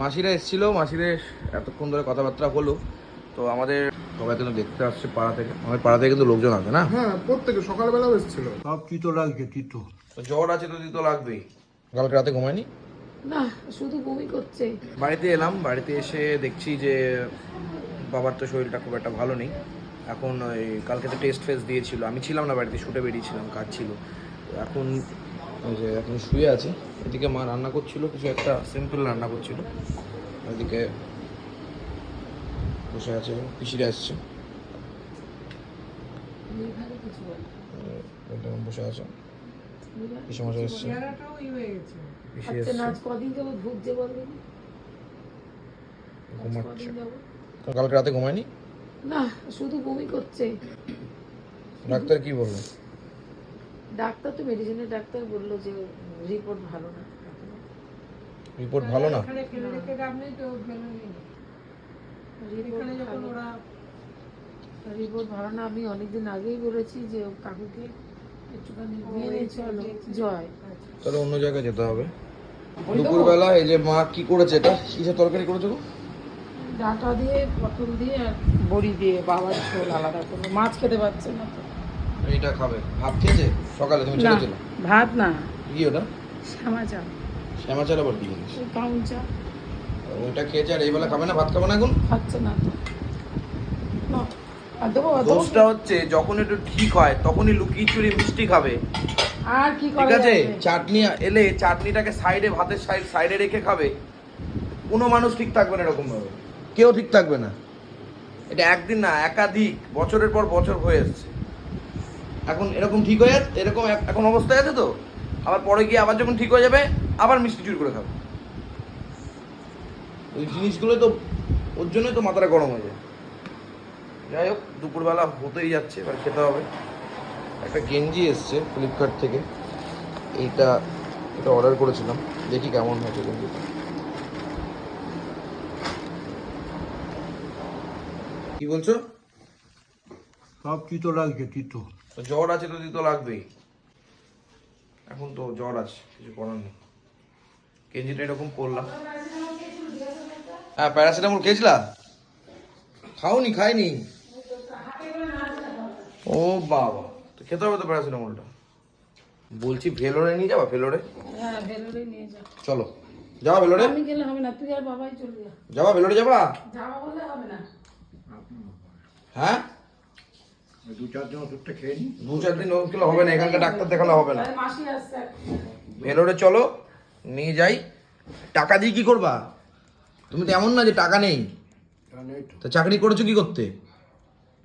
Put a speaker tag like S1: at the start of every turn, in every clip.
S1: মাসিরা এসেছিল মাসিরা এতক্ষণ ধরে কথাবার্তা হলো। তো আমাদের সবাই কিন্তু দেখতে আসছে পাড়া থেকে। আমাদের পাড়া থেকে কিন্তু লোকজন আছে না?
S2: হ্যাঁ প্রত্যেকে সকালবেলাও এসেছিল।
S3: সব তিতো লাগছে তিতো।
S1: তো জ্বর আছে তো দিতে লাগবেই কালকে রাতে ঘুমায়নি?
S4: না শুধু বমি করছে।
S1: বাড়িতে এলাম বাড়িতে এসে দেখছি যে বাবার তো শরীরটা খুব একটা ভালো নেই। এখন ওই কালকে তো টেস্ট ফেস্ট দিয়েছিল। আমি ছিলাম না বাড়িতে শুটে বেরিয়েছিলাম কাজ ছিল। এখন ওই যে এখন শুয়ে আছে। এদিকে মা রান্না করছিল কিছু একটা সিম্পল রান্না করছিল। ওইদিকে বসে আছে পিসিরা এটা বসে আছে। পিসি মশাই এসছে। পিসি এসছে। ঘুমাচ্ছে। কালকে রাতে ঘুমায়নি?
S4: না শুধু বমি করছে।
S1: ডাক্তার কি বলল?
S4: ডাক্তার তো মেডিসিনের ডাক্তার বলল যে রিপোর্ট ভালো না।
S1: রিপোর্ট ভালো না?
S4: রিপোর্ট ভালো। না আমি অনেকদিন আগেই বলেছি যে কাকুকে একটুখানি নিয়ে নিয়ে চলো জয়।
S1: তাহলে অন্য জায়গায় যেতে হবে। দুপুরবেলা এই যে মা কি করেছে এটা? কিসের তরকারি করেছে গো?
S4: ডাটা দিয়ে পটল দিয়ে আর বড়ি দিয়ে বাবার ঝোল আলাদা করে মাছ খেতে পারছে না তো।
S1: এইটা খাবে। ভাত খেয়েছে? সকালে তুমি
S4: না
S1: ছেড়েছিল
S4: ভাত না।
S1: কি ওটা?
S4: শ্যামা চা
S1: শ্যামা চাল আবার কি জিনিস?
S4: চা
S1: ওইটা খেয়েছে আর এইবেলা খাবে না? ভাত খাবে না এখন?
S4: খাচ্ছে না। তো?
S1: দোষটা হচ্ছে যখন একটু ঠিক হয় তখনই লুকিয়ে চুরি মিষ্টি খাবে।
S4: আর কি
S1: ঠিক আছে? চাটনি এলে চাটনিটাকে সাইডে ভাতের সাইড সাইডে রেখে খাবে। কোনো মানুষ ঠিক থাকবে না এরকম ভাবে কেউ ঠিক থাকবে না। এটা একদিন না একাধিক বছরের পর বছর হয়ে এসছে। এখন এরকম ঠিক হয়ে এরকম এখন অবস্থায় আছে তো? আবার পরে গিয়ে আবার যখন ঠিক হয়ে যাবে, আবার মিষ্টি চুরি করে খাব। ওই জিনিসগুলো তো, ওর জন্যই তো মাথাটা গরম হয়ে যায়। যাই হোক, দুপুরবেলা হতেই যাচ্ছে, এবার খেতে হবে। একটা গেঞ্জি এসছে ফ্লিপকার্ট থেকে। এইটা, এটা অর্ডার করেছিলাম। দেখি কেমন হয়েছে গেঞ্জিটা। কি বলছো?
S3: সব তিতো লাগছে তিতো
S1: তো জ্বর আছে তো দিতে লাগবেই। এখন তো জ্বর আছে কিছু করার নেই। গেঞ্জিটা এরকম করলাম। হ্যাঁ প্যারাসিটামল খেয়েছিলা? খাওনি খাইনি? ও বাবা তো খেতে হবে তো প্যারাসিটামলটা। বলছি ভেলোরে নিয়ে যাবা ভেলোরে?
S4: হ্যাঁ ভেলোরে নিয়ে যা
S1: চলো যাবা ভেলোরে?
S4: আমি গেলে হবে না তুই আর বাবাই চলে যা।
S1: যাবা ভেলোরে যাবা?
S4: যাওয়া বলে হবে না।
S1: হ্যাঁ?
S3: দু চার দিন ওষুধটা খেয়ে নি
S1: দু চার দিন ওষুধ খেলে হবে না এখানকার ডাক্তার দেখালে হবে না। ভেলোরে চলো নিয়ে যাই। টাকা দিয়ে কি করবা? তুমি তো এমন না যে টাকা নেই।
S3: তো।
S1: তা চাকরি করেছ কি করতে?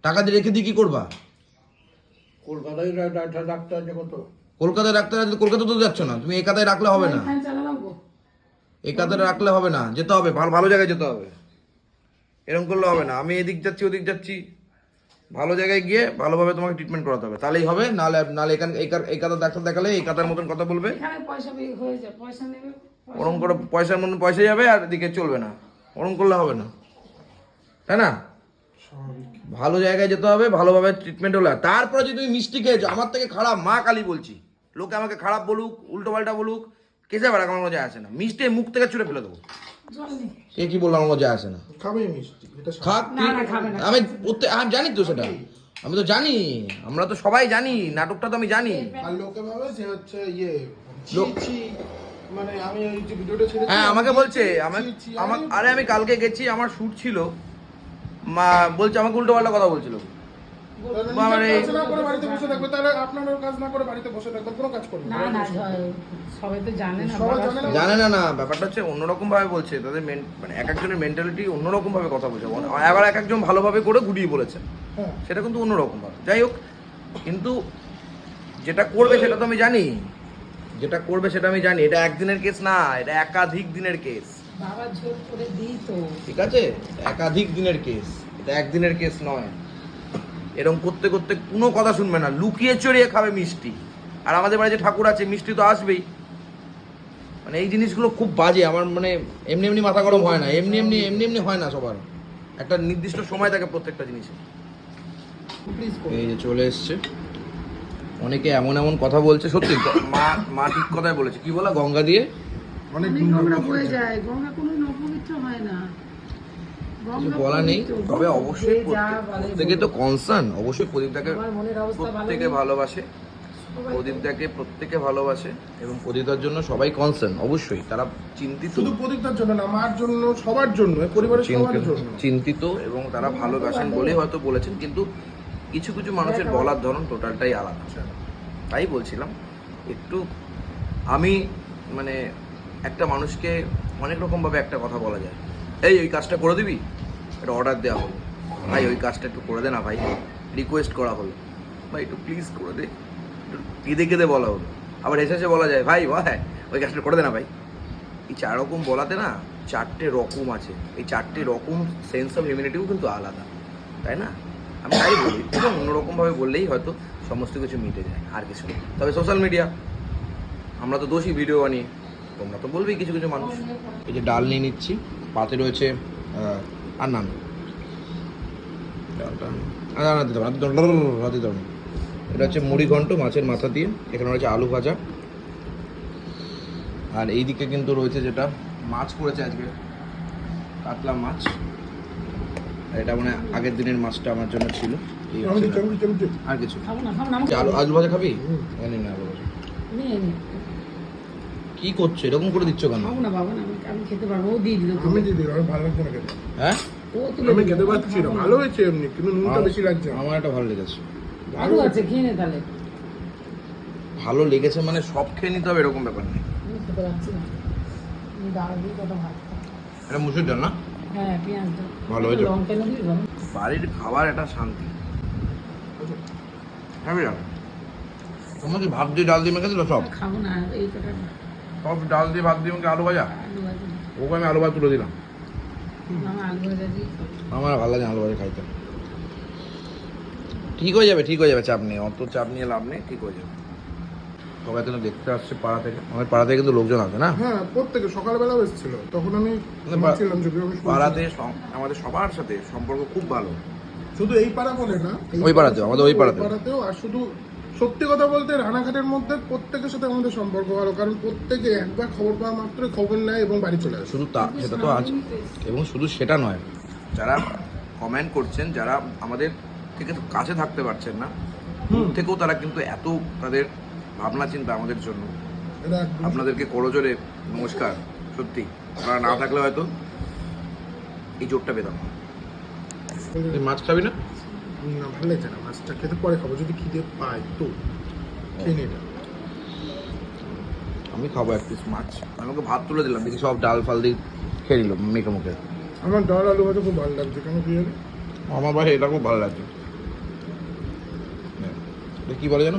S1: টাকা দিয়ে রেখে দিয়ে কি করবা?
S3: কলকাতায় ডাক্তার ডাক্তার আছে কত?
S1: কলকাতায় ডাক্তার আছে কলকাতা তো যাচ্ছ না। তুমি এই কাতায় রাখলে হবে না। কাতারে রাখলে হবে না। যেতে হবে ভালো ভালো জায়গায় যেতে হবে। এরকম করলে হবে না। আমি এদিক যাচ্ছি ওদিক যাচ্ছি। ভালো জায়গায় গিয়ে ভালোভাবে তোমাকে ট্রিটমেন্ট করাতে হবে। তাহলেই হবে নাহলে নাহলে এখান এই কার- এই কাতার ডাক্তার দেখালে এই কাতার মতন কথা বলবে।
S4: পয়সা বের হয়ে যায় পয়সা নেবে পয়সা-
S1: ওরম করে পয়সার মতন পয়সা যাবে আর এদিকে চলবে না। ওরম করলে হবে না। তাই না? ভালো জায়গায় যেতে হবে ভালোভাবে ট্রিটমেন্ট হলে। তারপরে যদি তুমি মিষ্টি খেয়েছো আমার থেকে খারাপ মা কালী বলছি। লোকে আমাকে খারাপ বলুক উল্টো পাল্টা বলুক কেসে বেড়া আমার মজা আসে না। মিষ্টি মুখ থেকে ছুড়ে ফেলে দেবো। কে কি বলল আমার মজা আসে না? খাক
S4: না, না, খাবে না।
S1: আমি প্রত্যেক- আমি জানি তো সেটা। আমি তো জানি আমরা তো সবাই জানি নাটকটা তো আমি জানি।
S2: আর লোকে ভাবে যে হচ্ছে ইয়ে মানে আমি ওই যে ভিডিওটা ছেড়েছি
S1: হ্যাঁ আমাকে বলছে আমার
S2: আরে
S1: আমি কালকে গেছি আমার শুট ছিল। মা বলছে আমাকে উল্টো পাল্টা কথা বলছিল।
S4: জানে না
S2: সবাই
S4: বাবা
S2: জানে না।
S1: জানে না না ব্যাপারটা হচ্ছে অন্যরকম ভাবে বলছে তাদের মানে এক একজনের মেন্টালিটি অন্যরকম ভাবে কথা বলছে। আবার এক একজন ভালোভাবে করে ঘুরিয়ে বলেছে।
S2: হ্যাঁ।
S1: সেটা কিন্তু অন্যরকম ভাবে যাই হোক কিন্তু যেটা করবে সেটা তো আমি জানি। যেটা করবে সেটা আমি জানি। এটা একদিনের কেস না এটা একাধিক দিনের কেস
S4: বাবা ঝোল করে দিই তো।
S1: ঠিক আছে? একাধিক দিনের কেস এটা একদিনের কেস নয়। এরকম করতে করতে কোনো কথা শুনবে না লুকিয়ে চড়িয়ে খাবে মিষ্টি। আর আমাদের বাড়িতে ঠাকুর আছে মিষ্টি তো আসবেই। মানে এই জিনিসগুলো খুব বাজে আমার মানে এমনি এমনি মাথা গরম হয় না এমনি এমনি এমনি এমনি হয় না সবার। একটা নির্দিষ্ট সময় থাকে প্রত্যেকটা জিনিসে। এই যে চলে এসছে। অনেকে এমন এমন কথা বলছে সত্যি। মা মা ঠিক কথাই বলেছে। কি বলা? গঙ্গা দিয়ে?
S2: অনেক
S4: নোংরা
S2: ধরে
S4: যায়। গঙ্গা কোনো অপবিত্র হয় না।
S1: বলা নেই তবে অবশ্যই প্রত্যেক- তো কনসার্ন অবশ্যই
S4: ভালো
S1: প্রত্যেকে ভালোবাসে প্রদীপদাকে প্রত্যেকে ভালোবাসে এবং প্রদীপদার জন্য সবাই কনসার্ন অবশ্যই তারা চিন্তিত।
S2: শুধু প্রদীপটার জন্য না মার জন্য সবার জন্য পরিবারের সবার
S1: চিন্তিত-
S2: জন্য।
S1: চিন্তিত এবং তারা ভালোবাসেন বলেই হয়তো বলেছেন কিন্তু কিছু কিছু মানুষের বলার ধরন টোটালটাই আলাদা। তাই বলছিলাম একটু আমি মানে একটা মানুষকে অনেক রকমভাবে একটা কথা বলা যায়। এই ওই কাজটা করে দিবি? একটা অর্ডার দেওয়া হলো। ভাই, ওই কাজটা একটু করে দে না ভাই। রিকোয়েস্ট করা হলো। ভাই, একটু প্লিজ করে দে। একটু কেঁদে কেঁদে বলা হলো। আবার হেসে হেসে বলা যায়, ভাই ভাই ওই কাজটা করে দে না ভাই। এই চার রকম বলাতে না চারটে রকম আছে। এই চারটে রকম সেন্স অফ হিউম্যানিটিও কিন্তু আলাদা। তাই না? আমি তাই বলি, এবং অন্যরকমভাবে বললেই হয়তো সমস্ত কিছু মিটে যায়, আর কিছু। তবে সোশ্যাল মিডিয়া আমরা তো দোষী ভিডিও বানিয়ে, তোমরা তো বলবেই কিছু কিছু মানুষ। এই যে ডাল নিয়ে নিচ্ছি, পাতে রয়েছে আর না না, দিতে না দিতে হবে এটা হচ্ছে মুড়ি ঘন্ট মাছের মাথা দিয়ে। এখানে রয়েছে আলু ভাজা। আর এইদিকে কিন্তু রয়েছে যেটা মাছ করেছে আজকে। কাতলা মাছ। আর এটা মানে আগের দিনের মাছটা আমার জন্য ছিল। এই আর কিছু?
S4: খাব না খাব না আমাকে
S1: আলু আলু ভাজা খাবি? জানি না আলু ভাজা।
S4: নে, নে।
S1: কি করছ এরকম করে দিচ্ছ কেন?
S4: খাব না বাবা না আমি- আমি খেতে পারব ও দিয়ে দিল
S2: আমি দিদি আমি ভালো লাগছে না খেতে।
S1: হ্যাঁ?
S4: ও তুলে
S2: আমি
S4: দিল।
S2: খেতে পারছি না ভালো হয়েছে এমনি কিন্তু নুনটা বেশি লাগছে
S1: আমার এটা ভালো লেগেছে।
S4: আছে খেয়ে নে তাহলে।
S1: ভালো লেগেছে মানে সব খেয়ে নিতে হবে এরকম ব্যাপার নেই।
S4: আমি খেতে পারছি না। আমি ডাল দিয়ে কটা ভাত খাই।
S1: এটা মুসুর ডাল না?
S4: হ্যাঁ পেঁয়াজ দাও
S1: ভালো হয়েছে।
S4: লঙ্কা না দিবি বাবা?
S1: বাড়ির খাবার একটা শান্তি। হ্যাঁ বিরাট তোমার কি ভাত দিয়ে ডাল দিয়ে মেখে দিল সব
S4: খাব না এই কটা না।
S1: সব ডাল দিয়ে ভাত দিয়ে মেখে আলু ভাজা। ওকে আমি আলু ভাজা তুলে দিলাম। আমার ভালো লাগে আলু ভাজা খাইতে। ঠিক হয়ে যাবে ঠিক হয়ে যাবে চাপ নেই। অত চাপ নিয়ে লাভ নেই ঠিক হয়ে যাবে। সবাই কিন্তু দেখতে আসছে পাড়া থেকে। আমাদের পাড়া থেকে কিন্তু লোকজন আছে না?
S2: হ্যাঁ প্রত্যেকে সকালবেলাও এসেছিল। তখন আমি
S1: মানে
S2: ছিলাম
S1: পাড়াতে আমাদের সবার সাথে সম্পর্ক খুব ভালো।
S2: শুধু এই পাড়া বলে না
S1: ওই পাড়াতেও, আমাদের ওই। পাড়াতেও
S2: আর শুধু সত্যি কথা বলতে রানাঘাটের মধ্যে প্রত্যেকের সাথে আমাদের সম্পর্ক ভালো কারণ প্রত্যেকে একবার খবর পাওয়া মাত্র খবর নেয় এবং বাড়ি চলে আসে।
S1: শুধু তা সেটা তো আছে এবং শুধু সেটা নয় যারা কমেন্ট করছেন যারা আমাদের থেকে কাছে থাকতে পারছেন না দূর থেকেও তারা কিন্তু এত তাদের ভাবনা চিন্তা আমাদের জন্য।
S2: এটা একদম।
S1: আপনাদেরকে করজোরে নমস্কার সত্যি। আপনারা না থাকলে হয়তো এই জোরটা পেতাম না। তুই মাছ খাবি না?
S2: না ভালো লাগছে না মাছটা খেতে পরে খাব যদি খিদে পাই তো। খেয়ে নি এটা
S1: আমি খাব এক পিস মাছ। আমাকে ভাত তুলে দিলাম দেখি সব ডাল ফাল দিয়ে খেয়ে নিল মেখে মুখে।
S2: আমার ডাল আলু ভাজা খুব ভালো লাগছে কেন কি জানি?
S1: আমার ভাই এটা খুব ভালো লাগছে কি বলে জানো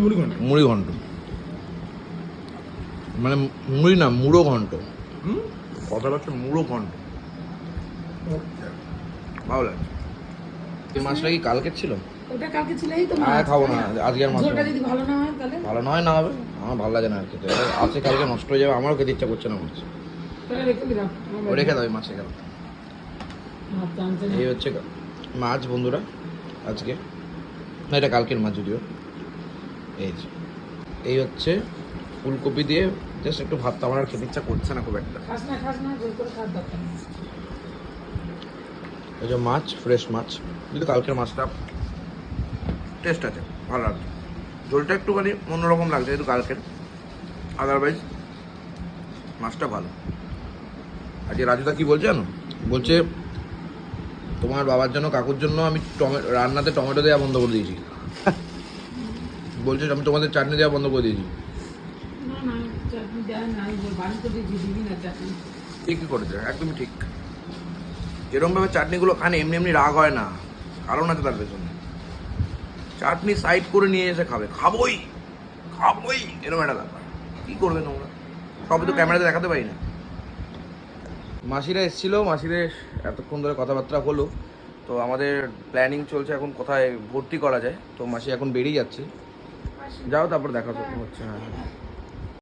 S2: মুড়ি ঘণ্টা
S1: মুড়ি ঘন্ট মানে মুড়ি না মুড়ো ঘন্ট
S2: হুম?
S1: কথাটা হচ্ছে মুড়ো ঘন্ট
S2: আচ্ছা।
S1: ভালো লাগছে। এই মাছটা কি কালকের ছিল?
S4: ওটা কালকে ছিল এই তো
S1: আর
S4: মাছ,
S1: খাব না আজকে আর মাছ
S4: ঝোলটা যদি ভালো না হয় তাহলে?
S1: ভালো নয় না হবে। আমার ভালো লাগে না আর খেতে। আছে কালকে নষ্ট হয়ে যাবে আমারও খেতে ইচ্ছা করছে না মাছ
S4: রেখে
S1: রেখে দাও মাছ
S4: টানছে না
S1: এই হচ্ছে মাছ বন্ধুরা আজকে। না এটা কালকের মাছ যদিও। এই যে। এই হচ্ছে ফুলকপি দিয়ে জাস্ট একটু ভাত আমার আর খেতে ইচ্ছা করছে না খুব একটা।
S4: খাস না খাস না জোর করে খাওয়ার দরকার নেই।
S1: এই যে মাছ ফ্রেশ মাছ। কিন্তু কালকের মাছটা। টেস্ট আছে ভালো লাগছে। ঝোলটা একটুখানি অন্যরকম লাগছে কিন্তু কালকের। আদারওয়াইজ মাছটা ভালো। আজকে রাজুদা কি বলছে জানো? বলছে তোমার বাবার জন্য কাকুর জন্য আমি টমেটো রান্নাতে টমেটো দেওয়া বন্ধ করে দিয়েছি। বলছে আমি তোমাদের চাটনি দেওয়া বন্ধ করে দিয়েছি। ঠিকই করেছে একদমই ঠিক। এরমভাবে চাটনিগুলো খান এমনি এমনি রাগ হয় না। কারণ আছে তার পেছনে। চাটনি সাইড করে নিয়ে এসে খাবে। খাবোই খাবোই এরকম একটা ব্যাপার। কী করবে তোমরা? সবই তো ক্যামেরাতে দেখাতে পারি না। মাসিরা এসেছিল মাসিদের এতক্ষণ ধরে কথাবার্তা হলো। তো আমাদের প্ল্যানিং চলছে এখন কোথায় ভর্তি করা যায়। তো মাসি এখন বেরিয়ে যাচ্ছে। যাও তারপর দেখা হচ্ছে। হ্যাঁ।